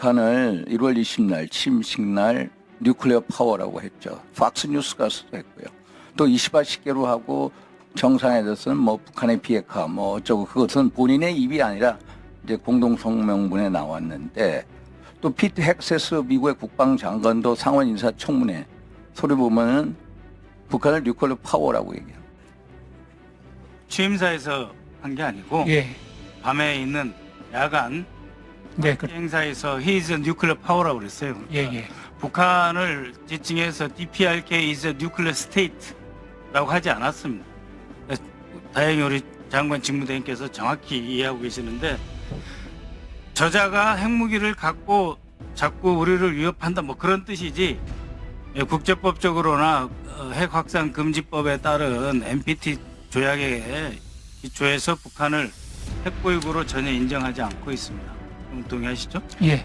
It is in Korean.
북한을 1월 20날 침식 날 뉴클리어 파워라고 했죠. 팍스 뉴스가 했고요. 또 28시계로 하고 정상회담에서는 뭐 북한의 비핵화 뭐 어쩌고 그것은 본인의 입이 아니라 이제 공동 성명문에 나왔는데 또 피트 헥세스 미국의 국방장관도 상원 인사청문회 소리 보면은 북한을 뉴클리어 파워라고 얘기해요. 취임사에서 한 게 아니고 예. 밤에 있는 야간 네, 그, 행사에서 he is nuclear power라고 그랬어요. 예, 예. 북한을 지칭해서 DPRK is a nuclear state라고 하지 않았습니다. 다행히 우리 장관 직무대행께서 정확히 이해하고 계시는데 저자가 핵무기를 갖고 자꾸 우리를 위협한다 뭐 그런 뜻이지 예, 국제법적으로나 어, 핵 확산 금지법에 따른 NPT 조약에 기초해서 북한을 핵보유국으로 전혀 인정하지 않고 있습니다. 그럼 동의하시죠? 예.